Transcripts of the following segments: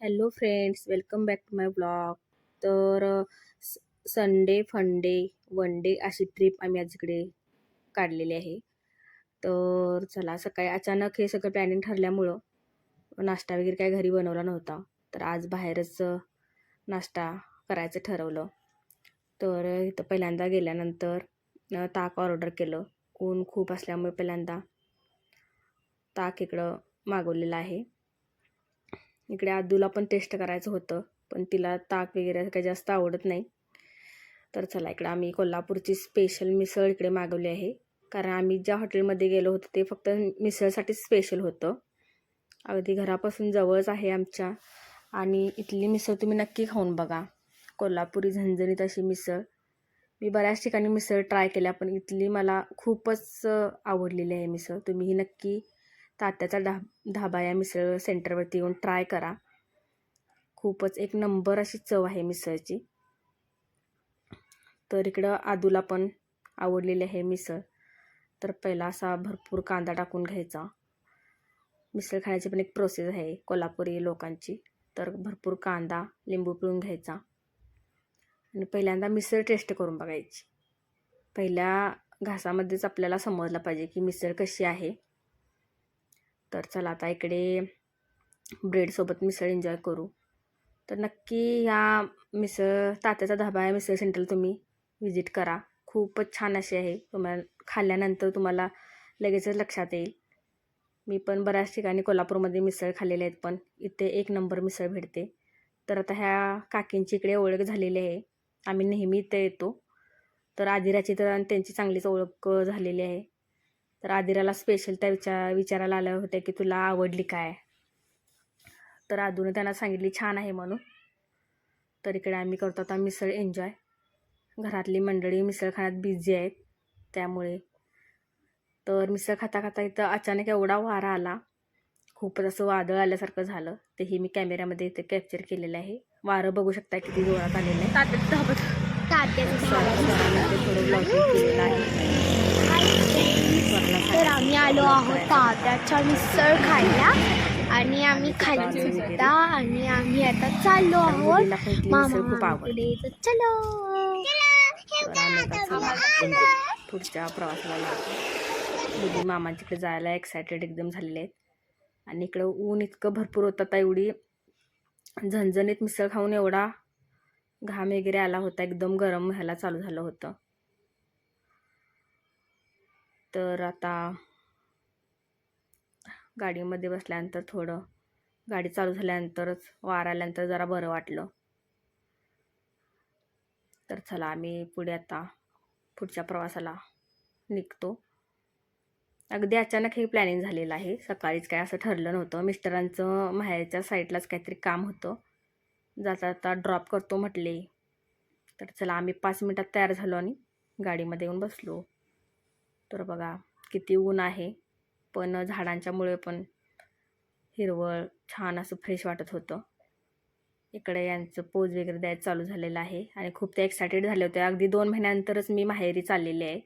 Hello friends welcome back to my blog तर Sunday funday one day अशी trip आम्ही आज इकडे काढलेली आहे. तर चला सकाळी अचानक हे सगळं प्लॅनिंग ठरल्यामुळं नाश्ता वगैरे काय घरी बनवला नव्हता. तर आज बाहेरच नाश्ता करायचं ठरवलं. तर इथं पहिल्यांदा गेल्यानंतर ताक ऑर्डर केलं. ऊन खूप असल्यामुळे पहिल्यांदा ताक इकडं मागवलेलं आहे. इकडे आदूला पण टेस्ट करायचं होतं पण तिला ताक वगैरे काही जास्त आवडत नाही. तर चला इकडं आम्ही कोल्हापूरची स्पेशल मिसळ इकडे मागवली आहे. कारण आम्ही ज्या हॉटेलमध्ये गेलो होतो ते फक्त मिसळसाठी स्पेशल होतं. अगदी घरापासून जवळच आहे आमच्या. आणि इथली मिसळ तुम्ही नक्की खाऊन बघा. कोल्हापुरी झणझणीत अशी मिसळ. मी बऱ्याच ठिकाणी मिसळ ट्राय केल्या पण इथली मला खूपच आवडलेली आहे मिसळ. तुम्हीही नक्की तात्याचा ढा धाबा या मिसळ सेंटरवरती येऊन ट्राय करा. खूपच एक नंबर अशी चव आहे मिसळची. तर इकडं आदूला पण आवडलेली आहे मिसळ. तर पहिला असा भरपूर कांदा टाकून घ्यायचा. मिसळ खाण्याची पण एक प्रोसेस आहे कोल्हापुरी लोकांची. तर भरपूर कांदा लिंबू पिळून घ्यायचा. आणि पहिल्यांदा मिसळ टेस्ट करून बघायची. पहिल्या घासामध्येच आपल्याला समजलं पाहिजे की मिसळ कशी आहे. तर चला आता इकडे ब्रेडसोबत मिसळ एन्जॉय करू. तर नक्की ह्या मिसळ तात्याचा धाबा या मिसळ सेंटर तुम्ही व्हिजिट करा. खूपच छान अशी आहे. तुम्हाला खाल्ल्यानंतर तुम्हाला लगेचच लक्षात येईल. मी पण बऱ्याच ठिकाणी कोल्हापूरमध्ये मिसळ खाल्लेले आहेत पण इथे एक नंबर मिसळ भेटते. तर आता ह्या काकींची इकडे ओळख झालेली आहे. आम्ही नेहमी इथे येतो. तर आदिराची तर आणि त्यांची चांगलीच ओळख झालेली आहे. तर आदिराला स्पेशल त्या विचार विचारायला आल्या होत्या की तुला आवडली काय? तर आदूने त्यांना सांगितली छान आहे म्हणून तर इकडे आम्ही करतो आता मिसळ एन्जॉय घरातली मंडळी मिसळ खाण्यात बिझी आहेत त्यामुळे. तर मिसळ खाता खाता इथं अचानक एवढा वारा आला. खूपच असं वादळ आल्यासारखं झालं. तेही मी कॅमेऱ्यामध्ये इथे कॅप्चर केलेलं आहे. वारं बघू शकता किती जोरात आलेलं आहे. तात्याचं धाबत थोडं ब्लॉगिंग केलेलं आहे. तर आम्ही आलो आहोत तात्याच्या मिसळ खायला. आणि आम्ही खाली सुद्धा. आणि आम्ही आता चाललो आहोत. मिसळ खूप मामाकडे तर चलो. म्हणजे पुढच्या प्रवासाला. मुली मामांच्याकडे जायला एक्सायटेड एकदम झालेले आहेत. आणि इकडं ऊन इतकं भरपूर होतं आता एवढी झणझणीत मिसळ खाऊन एवढा घाम वगैरे आला होता एकदम गरम व्हायला चालू झालं होतं. तर आता गाडीमध्ये बसल्यानंतर थोडं गाडी चालू झाल्यानंतरच वारा आल्यानंतर जरा बरं वाटलं. तर चला आम्ही पुढे आता पुढच्या प्रवासाला निघतो. अगदी अचानक हे प्लॅनिंग झालेलं आहे. सकाळीच काय असं ठरलं नव्हतं. मिस्टरांचं माहेरच्या साईडलाच काहीतरी काम होतं. जाता जाता ड्रॉप करतो म्हटले. तर चला आम्ही पाच मिनटात तयार झालो आणि गाडीमध्ये येऊन बसलो. तर बघा किती ऊन आहे. पण झाडांच्यामुळे पण हिरवळ छान असं फ्रेश वाटत होतं. इकडे यांचं पोज वगैरे द्यायचं चालू झालेलं आहे. आणि खूप ते एक्सायटेड झाले होते अगदी दोन महिन्यानंतरच मी माहेरी चाललेली आहे.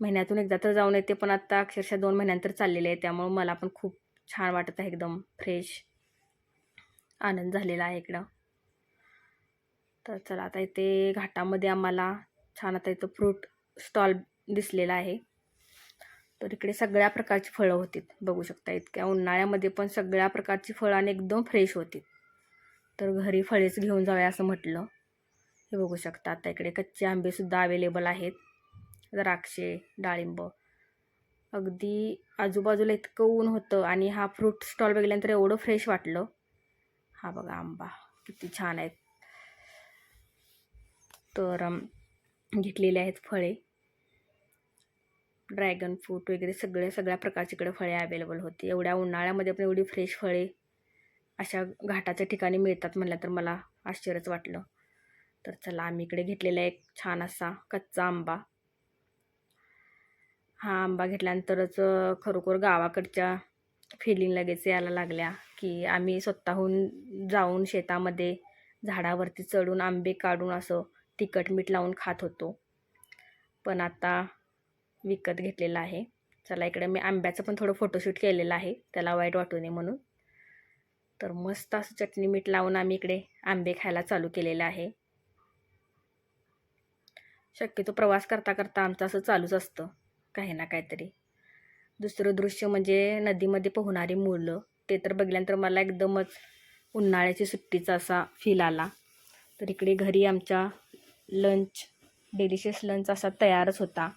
महिन्यातून एकदा तर जाऊन येते पण आत्ता अक्षरशः दोन महिन्यानंतर चाललेले आहे. त्यामुळं मला पण खूप छान वाटत आहे. एकदम फ्रेश आनंद झालेला आहे इकडं. तर चला आता इथे घाटामध्ये आम्हाला छान आता इथं फ्रूट स्टॉल दिसलेला आहे. तर इकडे सगळ्या प्रकारची फळं होती बघू शकता इतक्या उन्हाळ्यामध्ये पण सगळ्या प्रकारची फळं आणि एकदम फ्रेश होती तर घरी फळेच घेऊन जाऊया असं म्हटलं. हे बघू शकता आता इकडे कच्चे आंबेसुद्धा अवेलेबल आहेत. द्राक्षे डाळिंब. अगदी आजूबाजूला इतकं ऊन होतं आणि हा फ्रूट स्टॉल बघितल्यानंतर एवढं फ्रेश वाटलं. हा बघा आंबा किती छान आहेत. तर घेतलेले आहेत फळे. ड्रॅगन फ्रूट वगैरे सगळे सगळ्या प्रकारची इकडे फळे अवेलेबल होती. एवढ्या उन्हाळ्यामध्ये पण एवढी फ्रेश फळे अशा घाटाच्या ठिकाणी मिळतात म्हणलं तर मला आश्चर्यच वाटलं. तर चला आम्ही इकडे घेतलेला एक छान असा कच्चा आंबा. हा आंबा घेतल्यानंतरच खरोखर गावाकडच्या फिलिंग लगेच यायला लागल्या की आम्ही स्वतःहून जाऊन शेतामध्ये झाडावरती चढून आंबे काढून असं तिखट मीठ लावून खात होतो. पण आता विकत घेतलेला आहे. चला इकडे मी आंब्याचं पण थोडं फोटोशूट केलेलं आहे. त्याला वाईट वाटू नये म्हणून. तर मस्त असं चटणी मीठ लावून आम्ही इकडे आंबे खायला चालू केलेलं आहे. शक्यतो प्रवास करता करता आमचं असं चालूच असतं काही ना काहीतरी. दुसरं दृश्य म्हणजे नदीमध्ये पोहणारी मुलं. ते तर बघल्यानंतर मला एकदमच उन्हाळ्याची सुट्टीचा असा फील आला. तर इकडे घरी आमच्या लंच डेलिशियस लंच असा तयारच होता.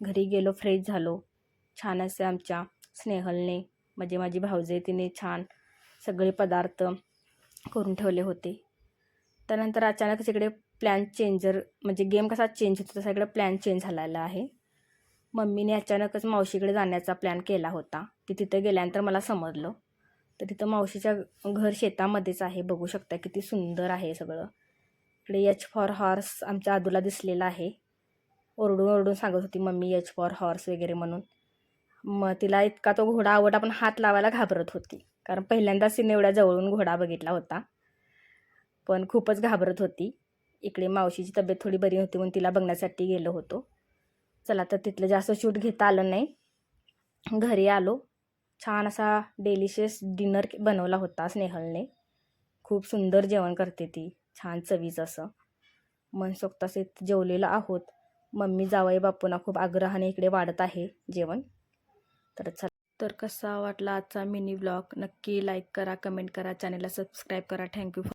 घरी गेलो फ्रेश झालो. छान असे आमच्या स्नेहलने म्हणजे माझी भाऊजे तिने छान सगळे पदार्थ करून ठेवले होते. त्यानंतर अचानकच इकडे प्लॅन चेंजर म्हणजे गेम कसा चेंज होतो तसा इकडे प्लॅन चेंज झालेला आहे. मम्मीने अचानकच मावशीकडे जाण्याचा प्लॅन केला होता. ती तिथं गेल्यानंतर मला समजलं. तर तिथं मावशीच्या घर शेतामध्येच आहे. बघू शकता किती सुंदर आहे सगळं. इकडे एच फॉर हॉर्स आमच्या आदूला दिसलेला आहे. ओरडून ओरडून सांगत होती मम्मी एच फॉर हॉर्स वगैरे म्हणून. मग तिला इतका तो घोडा आवडा पण हात लावायला घाबरत होती. कारण पहिल्यांदाच तिने एवढ्या जवळून घोडा बघितला होता. पण खूपच घाबरत होती. इकडे मावशीची तब्येत थोडी बरी होती म्हणून तिला बघण्यासाठी गेलो होतो. चला तर तिथलं जास्त शूट घेता आलं नाही. घरी आलो. छान असा डेलिशियस डिनर बनवला होता स्नेहलने. खूप सुंदर जेवण करते ती. छान चवीचं असं. मनसोक्त असे जेवलेलं आहोत. मम्मी जावई बापूंना खूप आग्रहाने इकडे वाढत आहे जेवण. तर चला. तर कसा वाटला आजचा मिनी ब्लॉग नक्की लाईक करा कमेंट करा चॅनलला सबस्क्राईब करा. थँक्यू